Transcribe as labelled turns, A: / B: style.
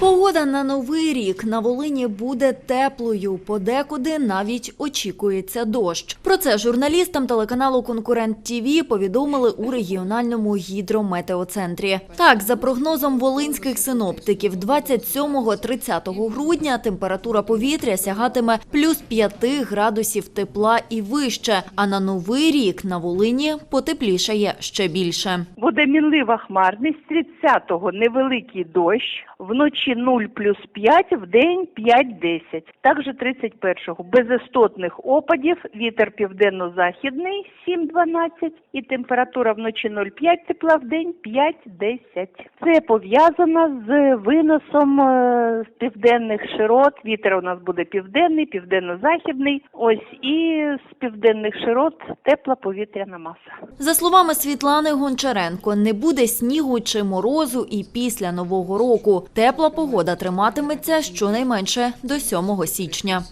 A: Погода на новий рік на Волині буде теплою. Подекуди навіть очікується дощ. Про це журналістам телеканалу Конкурент ТІВІ повідомили у регіональному гідрометеоцентрі. Так, за прогнозом волинських синоптиків, 27-30 грудня температура повітря сягатиме плюс 5 градусів тепла і вище. А на новий рік на Волині потеплішає ще більше.
B: Буде мінлива хмарність 30-го невеликий дощ, вночі 0 плюс 5, в день 5-10. Також 31-го без істотних опадів, вітер південно-західний 7-12 і температура вночі 0,5 тепла, в день 5-10. Це пов'язано з виносом е, з південних широт. Вітер у нас буде південний, південно-західний. Ось і з південних широт тепла повітряна маса.
A: За словами Світлани Гончаренко, не буде снігу чи морозу і після Нового року. Тепла погода триматиметься щонайменше до 7 січня.